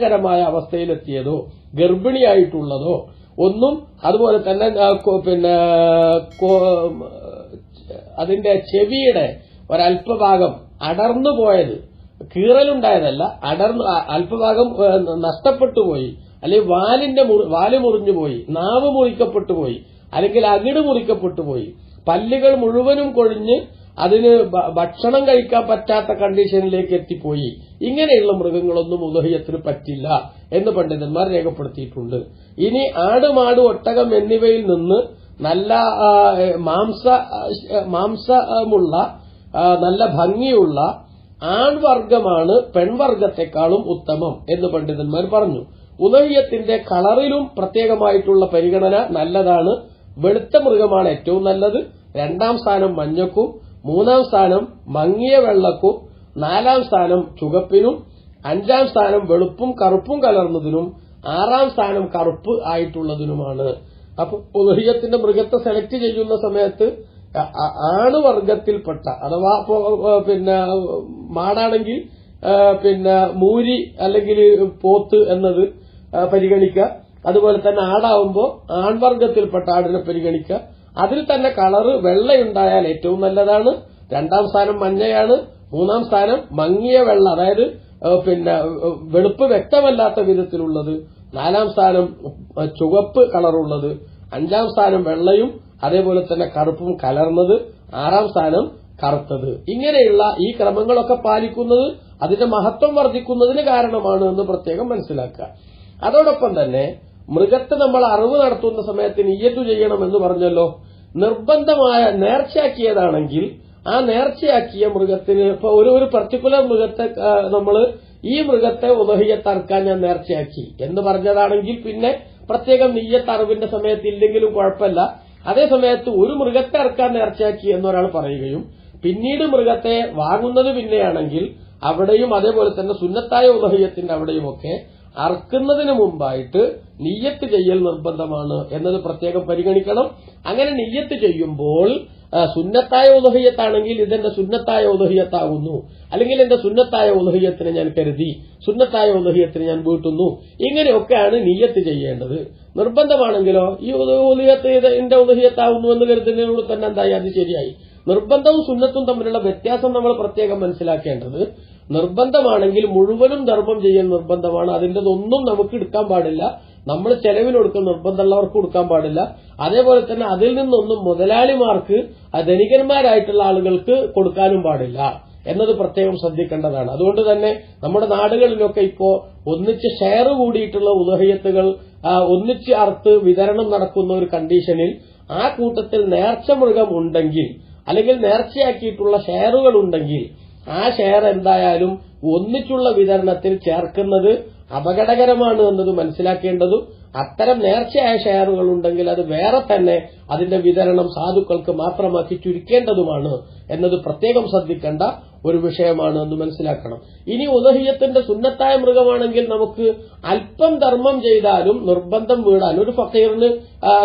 കരമായ അവസ്ഥയിലെത്തിയതോ ഗർഭിണിയായിട്ടുള്ളതോ ഒന്നും അതുപോലെ തന്നെ പിന്നെ അതിന്റെ ചെവിയുടെ ഒരല്പഭാഗം അടർന്നു പോയത് കീറലുണ്ടായതല്ല അടർന്നു അല്പഭാഗം നഷ്ടപ്പെട്ടു പോയി അല്ലെങ്കിൽ വാലിന്റെ വാൽ മുറിഞ്ഞു പോയി നാവ് മുറിക്കപ്പെട്ടു പോയി അല്ലെങ്കിൽ അകിട് മുറിക്കപ്പെട്ടു പോയി പല്ലുകൾ മുഴുവനും കൊഴിഞ്ഞ് അതിന് ഭക്ഷണം കഴിക്കാൻ പറ്റാത്ത കണ്ടീഷനിലേക്ക് എത്തിപ്പോയി. ഇങ്ങനെയുള്ള മൃഗങ്ങളൊന്നും ഉദഹയത്തിന് പറ്റില്ല എന്ന് പണ്ഡിതന്മാർ രേഖപ്പെടുത്തിയിട്ടുണ്ട്. ഇനി ആട് മാട് ഒട്ടകം എന്നിവയിൽ നിന്ന് നല്ല മാംസ മാംസമുള്ള നല്ല ഭംഗിയുള്ള ആൺവർഗമാണ് പെൺവർഗത്തെക്കാളും ഉത്തമം എന്ന് പണ്ഡിതന്മാർ പറഞ്ഞു. ഉദഹ്യത്തിന്റെ കളറിലും പ്രത്യേകമായിട്ടുള്ള പരിഗണന നല്ലതാണ്. വെളുത്ത മൃഗമാണ് ഏറ്റവും നല്ലത്. രണ്ടാം സ്ഥാനം മഞ്ഞക്കും മൂന്നാം സ്ഥാനം മങ്ങിയ വെള്ളക്കും നാലാം സ്ഥാനം ചുകപ്പിനും അഞ്ചാം സ്ഥാനം വെളുപ്പും കറുപ്പും കലർന്നതിനും ആറാം സ്ഥാനം കറുപ്പ് ആയിട്ടുള്ളതിനുമാണ്. അപ്പൊ ഉദഹ്യത്തിന്റെ മൃഗത്തെ സെലക്ട് ചെയ്യുന്ന സമയത്ത് ആണുവർഗത്തിൽപ്പെട്ട അഥവാ പിന്നെ മാടാണെങ്കിൽ പിന്നെ മൂരി അല്ലെങ്കിൽ പോത്ത് എന്നത് പരിഗണിക്കുക അതുപോലെ തന്നെ ആടാവുമ്പോൾ ആൺവർഗത്തിൽപ്പെട്ട ആടിനെ പരിഗണിക്കുക അതിൽ തന്നെ കളറ് വെള്ളയുണ്ടായാൽ ഏറ്റവും നല്ലതാണ്. രണ്ടാം സ്ഥാനം മഞ്ഞയാണ്. മൂന്നാം സ്ഥാനം മങ്ങിയ വെള്ള അതായത് പിന്നെ വെളുപ്പ് വ്യക്തമല്ലാത്ത വിധത്തിലുള്ളത്. നാലാം സ്ഥാനം ചുവപ്പ് കളറുള്ളത്. അഞ്ചാം സ്ഥാനം വെള്ളയും അതേപോലെ തന്നെ കറുപ്പും കലർന്നത്. ആറാം സ്ഥാനം കറുത്തത്. ഇങ്ങനെയുള്ള ഈ ക്രമങ്ങളൊക്കെ പാലിക്കുന്നത് അതിന്റെ മഹത്വം വർദ്ധിക്കുന്നതിന് കാരണമാണ് എന്ന് പ്രത്യേകം മനസ്സിലാക്കുക. അതോടൊപ്പം തന്നെ മൃഗത്തെ നമ്മൾ അറിവ് നടത്തുന്ന സമയത്ത് നീയത്തു ചെയ്യണമെന്ന് പറഞ്ഞല്ലോ. നിർബന്ധമായ നേർച്ചയാക്കിയതാണെങ്കിൽ ആ നേർച്ചയാക്കിയ മൃഗത്തിന് ഇപ്പൊ ഒരു ഒരു പർട്ടിക്കുലർ മൃഗത്തെ നമ്മൾ ഈ മൃഗത്തെ ഉദഹിയത്തറക്കാൻ ഞാൻ നേർച്ചയാക്കി. എന്ന് പറഞ്ഞതാണെങ്കിൽ പിന്നെ പ്രത്യേകം നീയത്ത് അറിവിന്റെ സമയത്ത് ഇല്ലെങ്കിലും കുഴപ്പമില്ല. അതേ സമയത്ത് ഒരു മൃഗത്തെ അറക്കാൻ നേർച്ചയാക്കി എന്നൊരാൾ പറയുകയും പിന്നീട് മൃഗത്തെ വാങ്ങുന്നത് പിന്നെയാണെങ്കിൽ അവിടെയും അതേപോലെ തന്നെ സുന്നത്തായ ഉദഹയത്തിന്റെ അവിടെയുമൊക്കെ അറക്കുന്നതിന് മുമ്പായിട്ട് നീയത്ത് ചെയ്യൽ നിർബന്ധമാണ് എന്നത് പ്രത്യേകം പരിഗണിക്കണം. അങ്ങനെ നീയത്ത് ചെയ്യുമ്പോൾ സുന്നത്തായ ഉദഹയത്താണെങ്കിൽ ഇതെന്റെ സുന്നത്തായ ഉദഹയത്താകുന്നു. അല്ലെങ്കിൽ എന്റെ സുന്നത്തായ ഉദഹയത്തിനെ ഞാൻ കരുതി സുന്നത്തായ ഉദഹയത്തിന് ഞാൻ വീട്ടുന്നു. ഇങ്ങനെയൊക്കെയാണ് നീയത്ത് ചെയ്യേണ്ടത്. നിർബന്ധമാണെങ്കിലോ ഈ ഉദഹയത്ത് എന്റെ ഉദഹയത്താകുന്നു എന്ന് കരുതുന്നതിനോട് തന്നെ എന്തായി? അത് ശരിയായി. നിർബന്ധവും സുന്നത്തും തമ്മിലുള്ള വ്യത്യാസം നമ്മൾ പ്രത്യേകം മനസ്സിലാക്കേണ്ടത് നിർബന്ധമാണെങ്കിൽ മുഴുവനും ധർമ്മം ചെയ്യൽ നിർബന്ധമാണ്. അതിന്റെതൊന്നും നമുക്ക് എടുക്കാൻ പാടില്ല. നമ്മൾ ചെലവിന് കൊടുക്കുന്ന നിർബന്ധമുള്ളവർക്ക് കൊടുക്കാൻ പാടില്ല. അതേപോലെ തന്നെ അതിൽ നിന്നൊന്നും മുതലാളിമാർക്ക് ധനികന്മാരായിട്ടുള്ള ആളുകൾക്ക് കൊടുക്കാനും പാടില്ല എന്നത് പ്രത്യേകം ശ്രദ്ധിക്കേണ്ടതാണ്. അതുകൊണ്ട് തന്നെ നമ്മുടെ നാടുകളിലൊക്കെ ഇപ്പോ ഒന്നിച്ച് ഷെയർ കൂടിയിട്ടുള്ള ഉദഹയത്തുകൾ ഒന്നിച്ച് അർത്ത് വിതരണം നടക്കുന്ന ഒരു കണ്ടീഷനിൽ ആ കൂട്ടത്തിൽ നേർച്ച മൃഗം ഉണ്ടെങ്കിൽ അല്ലെങ്കിൽ നേർച്ചയാക്കിയിട്ടുള്ള ഷെയറുകൾ ഉണ്ടെങ്കിൽ ആ ഷെയർ എന്തായാലും ഒന്നിച്ചുള്ള വിതരണത്തിൽ ചേർക്കുന്നത് അപകടകരമാണ് എന്നത് മനസ്സിലാക്കേണ്ടതും അത്തരം നേർച്ചയായ ഷെയറുകൾ ഉണ്ടെങ്കിൽ അത് വേറെ തന്നെ അതിന്റെ വിതരണം സാധുക്കൾക്ക് മാത്രമാക്കി ചുരുക്കേണ്ടതുമാണ് എന്നത് പ്രത്യേകം ശ്രദ്ധിക്കേണ്ട ഒരു വിഷയമാണ് എന്ന് മനസ്സിലാക്കണം. ഇനി ഉദഹിയത്തിന്റെ സുന്നത്തായ മൃഗമാണെങ്കിൽ നമുക്ക് അല്പം ധർമ്മം ചെയ്താലും നിർബന്ധം വീടാൻ ഒരു ഫക്കീറിന്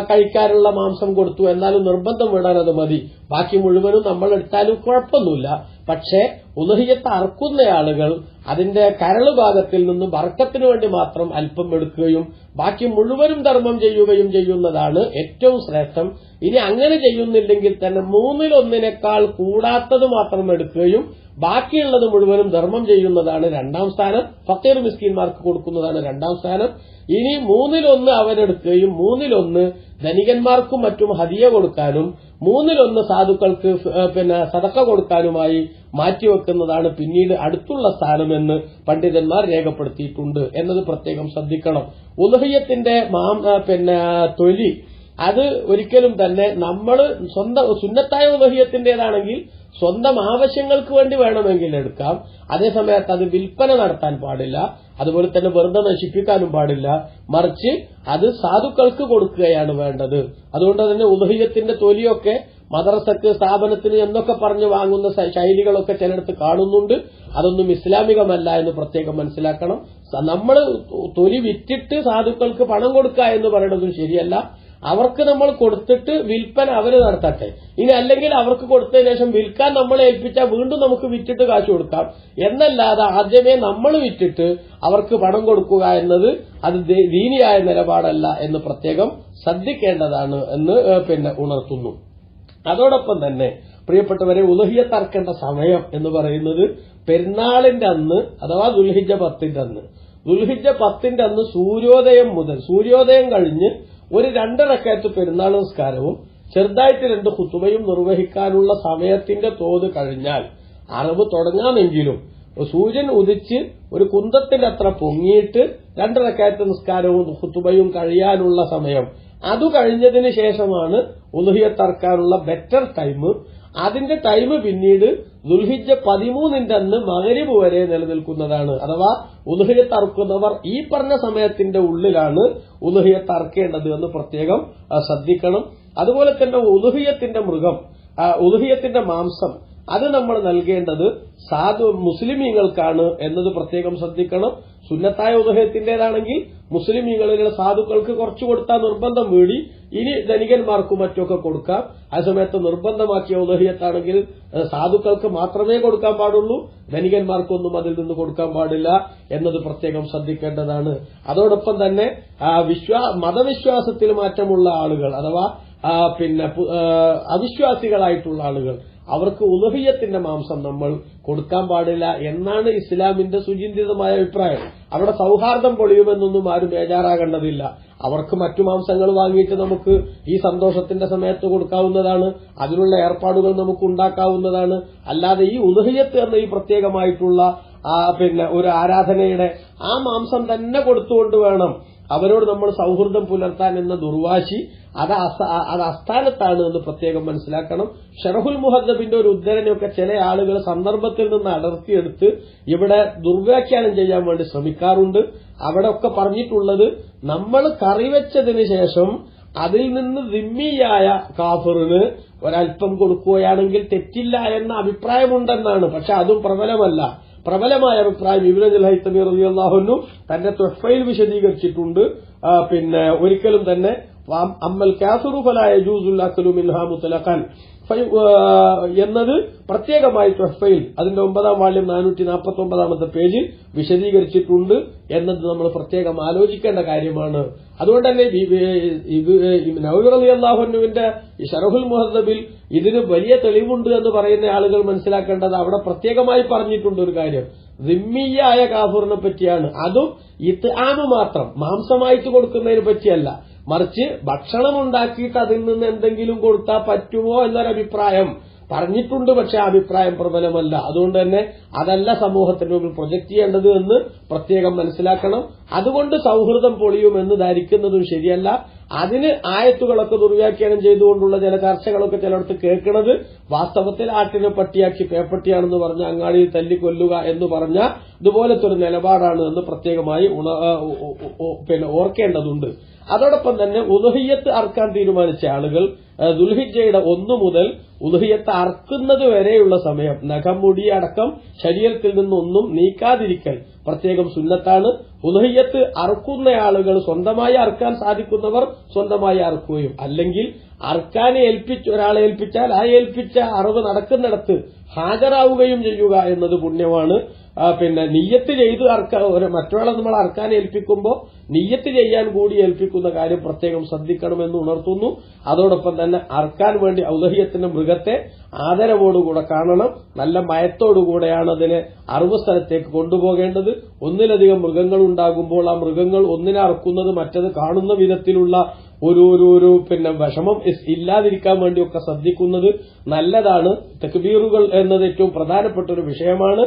കഴിക്കാനുള്ള മാംസം കൊടുത്തു എന്നാലും നിർബന്ധം വീടാൻ അത് മതി. ബാക്കി മുഴുവനും നമ്മൾ എടുത്താലും കുഴപ്പമൊന്നുമില്ല. പക്ഷേ ഉദഹിയത്ത് അറക്കുന്ന ആളുകൾ അതിന്റെ കരൾ ഭാഗത്തിൽ നിന്നും വർക്കത്തിനു വേണ്ടി മാത്രം അല്പം എടുക്കുകയും ബാക്കി മുഴുവനും ധർമ്മം ചെയ്യുകയും ചെയ്യുന്നതാണ് ഏറ്റവും ശ്രേഷ്ഠം. ഇനി അങ്ങനെ ചെയ്യുന്നില്ലെങ്കിൽ തന്നെ മൂന്നിലൊന്നിനേക്കാൾ കൂടാത്തത് മാത്രം എടുക്കുകയും ബാക്കിയുള്ളത് മുഴുവനും ധർമ്മം ചെയ്യുന്നതാണ് രണ്ടാം സ്ഥാനം. ഫക്കീർ മിസ്കിന്മാർക്ക് കൊടുക്കുന്നതാണ് രണ്ടാം സ്ഥാനം. ഇനി മൂന്നിലൊന്ന് അവരെടുക്കുകയും മൂന്നിലൊന്ന് ധനികന്മാർക്കും മറ്റും ഹദിയ കൊടുക്കാനും മൂന്നിലൊന്ന് സാധുക്കൾക്ക് പിന്നെ സതക്ക കൊടുക്കാനുമായി മാറ്റിവെക്കുന്നതാണ് പിന്നീട് അടുത്തുള്ള സ്ഥാനമെന്ന് പണ്ഡിതന്മാർ രേഖപ്പെടുത്തിയിട്ടുണ്ട് എന്നത് പ്രത്യേകം ശ്രദ്ധിക്കണം. ഉലഹയ്യത്തിന്റെ മാം പിന്നെ തൊലി അത് ഒരിക്കലും തന്നെ നമ്മൾ സ്വന്തം സുന്നത്തായ ഉലഹ്യത്തിന്റേതാണെങ്കിൽ സ്വന്തം ആവശ്യങ്ങൾക്ക് വേണ്ടി വേണമെങ്കിൽ എടുക്കാം. അതേസമയത്ത് അത് വിൽപ്പന നടത്താൻ പാടില്ല. അതുപോലെ തന്നെ വെറുതെ നശിപ്പിക്കാനും പാടില്ല. മറിച്ച് അത് സാധുക്കൾക്ക് കൊടുക്കുകയാണ് വേണ്ടത്. അതുകൊണ്ട് തന്നെ ഉദഹയ്യത്തിന്റെ തൊലിയൊക്കെ മദ്രസക്ക് സ്ഥാപനത്തിന് എന്നൊക്കെ പറഞ്ഞ് വാങ്ങുന്ന ശൈലികളൊക്കെ ചിലയിടത്ത് കാണുന്നുണ്ട്. അതൊന്നും ഇസ്ലാമികമല്ല എന്ന് പ്രത്യേകം മനസ്സിലാക്കണം. നമ്മൾ തൊലി വിറ്റിട്ട് സാധുക്കൾക്ക് പണം കൊടുക്കുക എന്ന് പറയുന്നതും ശരിയല്ല. അവർക്ക് നമ്മൾ കൊടുത്തിട്ട് വിൽപ്പന അവർ നടത്തട്ടെ. ഇനി അല്ലെങ്കിൽ അവർക്ക് കൊടുത്തതിന് ശേഷം വിൽക്കാൻ നമ്മൾ ഏൽപ്പിച്ചാൽ വീണ്ടും നമുക്ക് വിറ്റിട്ട് കാശ് കൊടുക്കാം. എന്നല്ലാതെ ആദ്യമേ നമ്മൾ വിറ്റിട്ട് അവർക്ക് പണം കൊടുക്കുക എന്നത് അത് ദീനിയായ നിലപാടല്ല എന്ന് പ്രത്യേകം ശ്രദ്ധിക്കേണ്ടതാണ് എന്ന് പിന്നെ ഉണർത്തുന്നു. അതോടൊപ്പം തന്നെ പ്രിയപ്പെട്ടവരെ ഉലഹിയ ഉലഹിയത്തറക്കേണ്ട സമയം എന്ന് പറയുന്നത് പെരുന്നാളിന്റെ അന്ന് അഥവാ ദുൽഹിജ പത്തിന്റെ അന്ന്. ദുൽഹിജ പത്തിന്റെ അന്ന് സൂര്യോദയം മുതൽ സൂര്യോദയം കഴിഞ്ഞ് ഒരു രണ്ടരക്കയത്ത് പെരുന്നാൾ നിസ്കാരവും ചെറുതായിട്ട് രണ്ട് കുത്തുമയും നിർവഹിക്കാനുള്ള സമയത്തിന്റെ തോത് കഴിഞ്ഞാൽ അറിവ് തുടങ്ങാമെങ്കിലും സൂര്യൻ ഉദിച്ച് ഒരു കുന്തത്തിന്റെ അത്ര പൊങ്ങിയിട്ട് രണ്ടരക്കയത്ത് നിസ്കാരവും കുത്തുമയും കഴിയാനുള്ള സമയം. അത് കഴിഞ്ഞതിന് ശേഷമാണ് ഉലുഹിയത്തറക്കാനുള്ള ബെറ്റർ ടൈം അതിന്റെ ടൈം പിന്നീട് ദുൽഹിജ പതിമൂന്നിന്റെ അന്ന് മകരിബ് വരെ നിലനിൽക്കുന്നതാണ്. അഥവാ ഉലുഹിയത്തറക്കുന്നവർ ഈ പറഞ്ഞ സമയത്തിന്റെ ഉള്ളിലാണ് ഉൽഹിയത്തറക്കേണ്ടത് എന്ന് പ്രത്യേകം ശ്രദ്ധിക്കണം. അതുപോലെ തന്നെ ഉൽഹിയത്തിന്റെ മൃഗം ഉൽഹിയത്തിന്റെ മാംസം അത് നമ്മൾ നൽകേണ്ടത് സാധു മുസ്ലിമീങ്ങൾക്കാണ് എന്നത് പ്രത്യേകം ശ്രദ്ധിക്കണം. സുന്നത്തായ ഉദഹയത്തിന്റേതാണെങ്കിൽ മുസ്ലിമീങ്ങളിലെ സാധുക്കൾക്ക് കുറച്ചു കൊടുത്താൽ നിർബന്ധം വീടി ഇനി ധനികന്മാർക്കും മറ്റൊക്കെ കൊടുക്കാം. ആ സമയത്ത് നിർബന്ധമാക്കിയ ഉദഹിയത്താണെങ്കിൽ സാധുക്കൾക്ക് മാത്രമേ കൊടുക്കാൻ പാടുള്ളൂ. ധനികന്മാർക്കൊന്നും അതിൽ നിന്ന് കൊടുക്കാൻ പാടില്ല എന്നത് പ്രത്യേകം ശ്രദ്ധിക്കേണ്ടതാണ്. അതോടൊപ്പം തന്നെ വിശ്വാ മതവിശ്വാസത്തിൽ മാറ്റമുള്ള ആളുകൾ അഥവാ പിന്നെ അവിശ്വാസികളായിട്ടുള്ള ആളുകൾ അവർക്ക് ഉലഹിയത്തിന്റെ മാംസം നമ്മൾ കൊടുക്കാൻ പാടില്ല എന്നാണ് ഇസ്ലാമിന്റെ സുചിന്തിതമായ അഭിപ്രായം. അവിടെ സൗഹാർദ്ദം പൊളിയുമെന്നൊന്നും ആരും ബേജാറാകേണ്ടതില്ല അവർക്ക് മറ്റു മാംസങ്ങൾ വാങ്ങിയിട്ട് നമുക്ക് ഈ സന്തോഷത്തിന്റെ സമയത്ത് കൊടുക്കാവുന്നതാണ്. അതിനുള്ള ഏർപ്പാടുകൾ നമുക്ക് ഉണ്ടാക്കാവുന്നതാണ്. അല്ലാതെ ഈ ഉലഹിയത്ത് എന്ന ഈ പ്രത്യേകമായിട്ടുള്ള പിന്നെ ഒരു ആരാധനയുടെ ആ മാംസം തന്നെ കൊടുത്തുകൊണ്ട് വേണം അവരോട് നമ്മൾ സൗഹൃദം പുലർത്താൻ എന്ന ദുർവാശി അത് അത് അസ്ഥാനത്താണ് എന്ന് പ്രത്യേകം മനസ്സിലാക്കണം. ഷെറഹുൽ മുഹദ്ദബിന്റെ ഒരു ഉദ്ധരണിയൊക്കെ ചില ആളുകൾ സന്ദർഭത്തിൽ നിന്ന് അടർത്തിയെടുത്ത് ഇവിടെ ദുർവ്യാഖ്യാനം ചെയ്യാൻ വേണ്ടി ശ്രമിക്കാറുണ്ട്. അവിടെ ഒക്കെ പറഞ്ഞിട്ടുള്ളത് നമ്മൾ കറിവെച്ചതിന് ശേഷം അതിൽ നിന്ന് ദിമ്മിയായ കാഫറിന് ഒരൽപ്പം കൊടുക്കുകയാണെങ്കിൽ തെറ്റില്ല എന്ന അഭിപ്രായമുണ്ടെന്നാണ്. പക്ഷെ അതും പ്രബലമല്ല. പ്രബലമായ അഭിപ്രായം ഇബ്രാഹിം ഹൈത്തമി റളിയല്ലാഹുവിനും തന്റെ തൊഫയിൽ വിശദീകരിച്ചിട്ടുണ്ട്. പിന്നെ ഒരിക്കലും തന്നെ അമ്മൽ കാസുറുഫലായ ജൂസുല്ലാ ജൂസുല്ലാക്കലു മിൻഹാ മുത്തലഖൻ. എന്നത് പ്രത്യേകമായി തൊഫയിൽ അതിന്റെ ഒമ്പതാം വാള്യം നാനൂറ്റി നാൽപ്പത്തി ഒമ്പതാമത്തെ പേജിൽ വിശദീകരിച്ചിട്ടുണ്ട് എന്നത് നമ്മൾ പ്രത്യേകം ആലോചിക്കേണ്ട കാര്യമാണ്. അതുകൊണ്ട് തന്നെ നവീർ അലി അള്ളാഹുനുവിന്റെ ഷറഹുൽ മുഹദ്ദബിൽ ഇതിന് വലിയ തെളിവുണ്ട് എന്ന് പറയുന്ന ആളുകൾ മനസ്സിലാക്കേണ്ടത് അവിടെ പ്രത്യേകമായി പറഞ്ഞിട്ടുണ്ട് ഒരു കാര്യം. റിമ്മിയായ കാഫൂറിനെ പറ്റിയാണ്. അതും ഇത്ആമ് മാത്രം. മാംസമായിട്ട് കൊടുക്കുന്നതിനെ പറ്റിയല്ല. മറിച്ച് ഭക്ഷണം ഉണ്ടാക്കിയിട്ട് അതിൽ നിന്ന് എന്തെങ്കിലും കൊടുത്താൽ പറ്റുമോ എന്നൊരഭിപ്രായം പറഞ്ഞിട്ടുണ്ട് പക്ഷെ ആ അഭിപ്രായം പ്രബലമല്ല. അതുകൊണ്ട് തന്നെ അതല്ല സമൂഹത്തിന് മുമ്പിൽ പ്രൊജക്ട് ചെയ്യേണ്ടത് എന്ന് പ്രത്യേകം മനസ്സിലാക്കണം. അതുകൊണ്ട് സൗഹൃദം പൊളിയുമെന്ന് ധരിക്കുന്നതും ശരിയല്ല. അതിന് ആയത്തുകളൊക്കെ ദുർവ്യാഖ്യാനം ചെയ്തുകൊണ്ടുള്ള ചില ചർച്ചകളൊക്കെ ചിലയിടത്ത് കേൾക്കുന്നത് വാസ്തവത്തിൽ ആട്ടിനെ പട്ടിയാക്കി പേപ്പട്ടിയാണെന്ന് പറഞ്ഞ അങ്ങാടിയിൽ തല്ലിക്കൊല്ലുക എന്ന് പറഞ്ഞ ഇതുപോലത്തെ ഒരു നിലപാടാണ് എന്ന് പ്രത്യേകമായി പിന്നെ ഓർക്കേണ്ടതുണ്ട്. അതോടൊപ്പം തന്നെ ഉദഹിയത്ത് അർക്കാൻ തീരുമാനിച്ച ആളുകൾ ദുൽഹിജയുടെ ഒന്നു മുതൽ ഉദഹിയത്ത് അർക്കുന്നത് വരെയുള്ള സമയം നഖമുടി അടക്കം ശരീരത്തിൽ നിന്നൊന്നും നീക്കാതിരിക്കൽ പ്രത്യേകം സുന്നത്താണ്. ഉദഹയ്യത്ത് അറുക്കുന്ന ആളുകൾ സ്വന്തമായി അറുക്കാൻ സാധിക്കുന്നവർ സ്വന്തമായി അറുക്കുകയും അല്ലെങ്കിൽ അർക്കാനെ ഏൽപ്പിച്ച് ഒരാളെ ഏൽപ്പിച്ചാൽ ആ ഏൽപ്പിച്ച അറിവ് നടക്കുന്നിടത്ത് ഹാജരാവുകയും ചെയ്യുക എന്നത് പുണ്യമാണ്. പിന്നെ നീയത്ത് ചെയ്ത് അർക്ക ഒരു മറ്റൊരാളെ നമ്മൾ അർക്കാൻ ഏൽപ്പിക്കുമ്പോൾ നീയത്ത് ചെയ്യാൻ കൂടി ഏൽപ്പിക്കുന്ന കാര്യം പ്രത്യേകം ശ്രദ്ധിക്കണമെന്ന് ഉണർത്തുന്നു. അതോടൊപ്പം തന്നെ അർക്കാൻ വേണ്ടി ഔദഹ്യത്തിന്റെ മൃഗത്തെ ആദരവോടുകൂടെ കാണണം. നല്ല മയത്തോടുകൂടെയാണ് അതിനെ അറിവ് സ്ഥലത്തേക്ക് കൊണ്ടുപോകേണ്ടത്. ഒന്നിലധികം മൃഗങ്ങൾ ഉണ്ടാകുമ്പോൾ ആ മൃഗങ്ങൾ ഒന്നിനെ അറക്കുന്നത് മറ്റത് കാണുന്ന വിധത്തിലുള്ള ഒരു ഒരു ഒരു പിന്നെ വിഷമം ഇല്ലാതിരിക്കാൻ വേണ്ടിയൊക്കെ ശ്രദ്ധിക്കുന്നത് നല്ലതാണ്. തെക്ബീറുകൾ എന്നത് ഏറ്റവും പ്രധാനപ്പെട്ട ഒരു വിഷയമാണ്.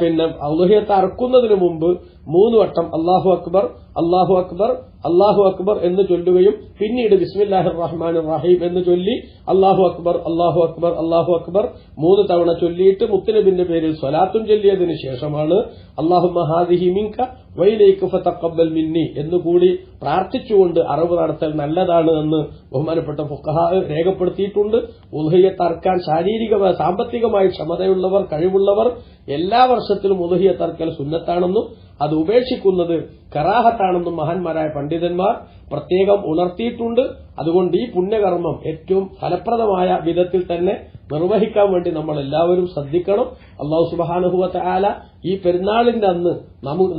പിന്നെ ഔലഹ്യത്തെ അറക്കുന്നതിന് മുമ്പ് മൂന്ന് വട്ടം അള്ളാഹു അക്ബർ അള്ളാഹു അക്ബർ അള്ളാഹു അക്ബർ എന്ന് ചൊല്ലുകയും പിന്നീട് ബിസ്മില്ലാഹിർ റഹ്മാൻ റഹീം എന്ന് ചൊല്ലി അള്ളാഹു അക്ബർ അള്ളാഹു അക്ബർ അള്ളാഹു അക്ബർ മൂന്ന് തവണ ചൊല്ലിയിട്ട് മുത്തനബിന്റെ പേരിൽ സ്വലാത്തും ചൊല്ലിയതിനു ശേഷമാണ് അള്ളാഹു മഹാദിഹി മിങ്ക വൈലേക്ക് ഫതഖബ്ബൽ മിന്നി എന്നുകൂടി പ്രാർത്ഥിച്ചുകൊണ്ട് അറിവ് നടത്തൽ നല്ലതാണ് എന്ന് ബഹുമാനപ്പെട്ട ഫുഖഹ രേഖപ്പെടുത്തിയിട്ടുണ്ട്. ഉൽഹയെ തർക്കാൻ ശാരീരിക സാമ്പത്തികമായി ക്ഷമതയുള്ളവർ കഴിവുള്ളവർ എല്ലാ വർഷത്തിലും ഉൽഹയെ തർക്കൽ സുന്നത്താണെന്നും അത് ഉപേക്ഷിക്കുന്നത് കറാഹത്താണെന്നും മഹാന്മാരായ പണ്ഡിതന്മാർ പ്രത്യേകം ഉണർത്തിയിട്ടുണ്ട്. അതുകൊണ്ട് ഈ പുണ്യകർമ്മം ഏറ്റവും ഫലപ്രദമായ വിധത്തിൽ തന്നെ നിർവഹിക്കാൻ വേണ്ടി നമ്മൾ എല്ലാവരും ശ്രദ്ധിക്കണം. അള്ളാഹു സുബാനുഭവത്തെ ആല ഈ പെരുന്നാളിന്റെ അന്ന്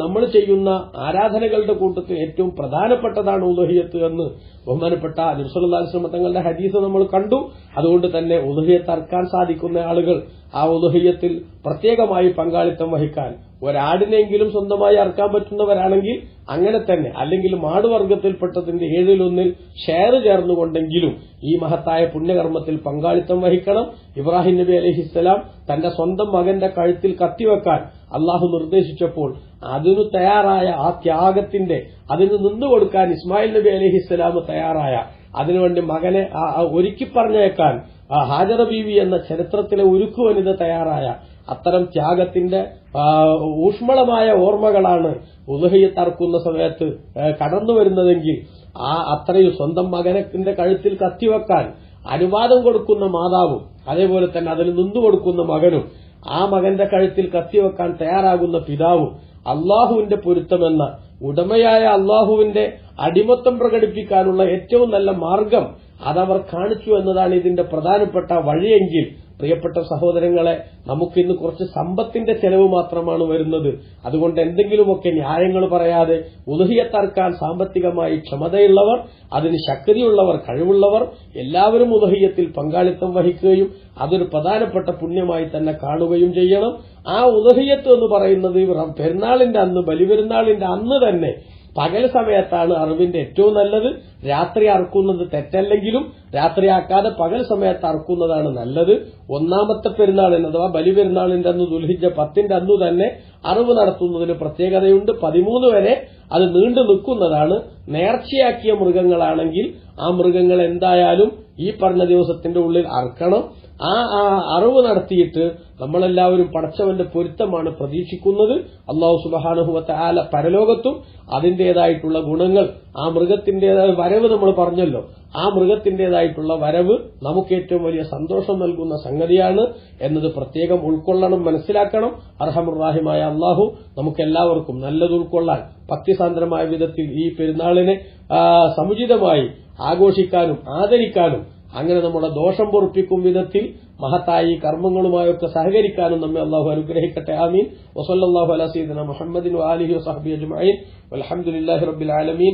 നമ്മൾ ചെയ്യുന്ന ആരാധനകളുടെ കൂട്ടത്തിൽ ഏറ്റവും പ്രധാനപ്പെട്ടതാണ് ഉദഹിയത്ത് എന്ന് ബഹുമാനപ്പെട്ട നിർസലാസ്ലമ തങ്ങളുടെ ഹദീസ് നമ്മൾ കണ്ടു. അതുകൊണ്ട് തന്നെ ഉലഹിയത്ത് അർക്കാൻ സാധിക്കുന്ന ആളുകൾ ആ ഉദഹിയത്തിൽ പ്രത്യേകമായി പങ്കാളിത്തം വഹിക്കാൻ ഒരാടിനെങ്കിലും സ്വന്തമായി അറക്കാൻ പറ്റുന്നവരാണെങ്കിൽ അങ്ങനെ തന്നെ. അല്ലെങ്കിൽ മാടുവർഗത്തിൽപ്പെട്ടതിന്റെ ഏഴിലൊന്നിൽ ഷെയർ ചേർന്നുകൊണ്ടെങ്കിലും ഈ മഹത്തായ പുണ്യകർമ്മത്തിൽ പങ്കാളിത്തം വഹിക്കണം. ഇബ്രാഹിം നബി അലഹിസ്സലാം തന്റെ സ്വന്തം മകന്റെ കഴുത്തിൽ കത്തിവെക്കാൻ അള്ളാഹു നിർദ്ദേശിച്ചപ്പോൾ അതിനു തയ്യാറായ ആ ത്യാഗത്തിന്റെ അതിന് നിന്നുകൊടുക്കാൻ ഇസ്മായിൽ നബി അലഹിസ്സലാം തയ്യാറായ അതിനുവേണ്ടി മകനെ ഒരുക്കി പറഞ്ഞേക്കാൻ ഹാജറ ബീവി എന്ന ചരിത്രത്തിലെ ഉരുക്കു വനിത തയ്യാറായ അത്തരം ത്യാഗത്തിന്റെ ഊഷ്മളമായ ഓർമ്മകളാണ് ഉദഹയത്തറക്കുന്ന സമയത്ത് കടന്നു വരുന്നതെങ്കിൽ ആ അത്രയും സ്വന്തം മകനത്തിന്റെ കഴുത്തിൽ കത്തിവെക്കാൻ അനുവാദം കൊടുക്കുന്ന മാതാവും അതേപോലെ തന്നെ അതിന് നിന്നു കൊടുക്കുന്ന മകനും ആ മകന്റെ കഴുത്തിൽ കത്തിവെക്കാൻ തയ്യാറാകുന്ന പിതാവും അള്ളാഹുവിന്റെ പൊരുത്തമെന്ന ഉടമയായ അള്ളാഹുവിന്റെ അടിമത്തം പ്രകടിപ്പിക്കാനുള്ള ഏറ്റവും നല്ല മാർഗം അതവർ കാണിച്ചു എന്നതാണ് ഇതിന്റെ പ്രധാനപ്പെട്ട വഴിയെങ്കിൽ പ്രിയപ്പെട്ട സഹോദരങ്ങളെ നമുക്കിന്ന് കുറച്ച് സമ്പത്തിന്റെ ചെലവ് മാത്രമാണ് വരുന്നത്. അതുകൊണ്ട് എന്തെങ്കിലുമൊക്കെ ന്യായങ്ങൾ പറയാതെ ഉദഹിയത്തർക്കാൻ സാമ്പത്തികമായി ക്ഷമതയുള്ളവർ അതിന് ശക്തിയുള്ളവർ കഴിവുള്ളവർ എല്ലാവരും ഉദഹിയത്തിൽ പങ്കാളിത്തം വഹിക്കുകയും അതൊരു പ്രധാനപ്പെട്ട പുണ്യമായി തന്നെ കാണുകയും ചെയ്യണം. ആ ഉദഹിയത്ത് എന്ന് പറയുന്നത് പെരുന്നാളിന്റെ അന്ന് ബലിപെരുന്നാളിന്റെ അന്ന് തന്നെ പകൽ സമയത്താണ് അറിവിന്റെ ഏറ്റവും നല്ലത്. രാത്രി അറക്കുന്നത് തെറ്റല്ലെങ്കിലും രാത്രിയാക്കാതെ പകൽ സമയത്ത് അറക്കുന്നതാണ് നല്ലത്. ഒന്നാമത്തെ പെരുന്നാളിന് അഥവാ ബലി പെരുന്നാളിന്റെ അന്ന് ദുൽഹിജ പത്തിന്റെ അന്നു തന്നെ അറിവ് നടത്തുന്നതിന് പ്രത്യേകതയുണ്ട്. പതിമൂന്ന് വരെ അത് നീണ്ടു നിൽക്കുന്നതാണ്. നേർച്ചയാക്കിയ മൃഗങ്ങളാണെങ്കിൽ ആ മൃഗങ്ങൾ എന്തായാലും ഈ പറഞ്ഞ ദിവസത്തിന്റെ ഉള്ളിൽ അറക്കണം. ആ ആ അറിവ് നടത്തിയിട്ട് നമ്മളെല്ലാവരും പടച്ചവന്റെ പൊരുത്തമാണ് പ്രതീക്ഷിക്കുന്നത്. അള്ളാഹു സുബാനുഹുവത്തെ ആല പരലോകത്തും അതിന്റേതായിട്ടുള്ള ഗുണങ്ങൾ ആ മൃഗത്തിന്റേതായ വരവ് നമ്മൾ പറഞ്ഞല്ലോ. ആ മൃഗത്തിന്റേതായിട്ടുള്ള വരവ് നമുക്ക് ഏറ്റവും വലിയ സന്തോഷം നൽകുന്ന സംഗതിയാണ് എന്നത് പ്രത്യേകം ഉൾക്കൊള്ളണം മനസ്സിലാക്കണം. അർഹമുറാഹിമായ അള്ളാഹു നമുക്കെല്ലാവർക്കും നല്ലത് ഉൾക്കൊള്ളാൻ ഭക്തിസാന്ദ്രമായ വിധത്തിൽ ഈ പെരുന്നാളിനെ സമുചിതമായി ആഘോഷിക്കാനും ആദരിക്കാനും അങ്ങനെ നമ്മുടെ ദോഷം പൊറുപ്പിക്കും വിധത്തിൽ മഹത്തായ കർമ്മങ്ങളുമായൊക്കെ സഹകരിക്കാനും നമ്മെ അള്ളാഹു അനുഗ്രഹിക്കട്ടെ. ആമീൻ. വസല്ലാഹു അലാ സീദന മുഹമ്മദിൻ അലഹി വസഹബി അജ്മീൻ വൽഹംദുലില്ലാഹി റബ്ബിൽ ആലമീൻ.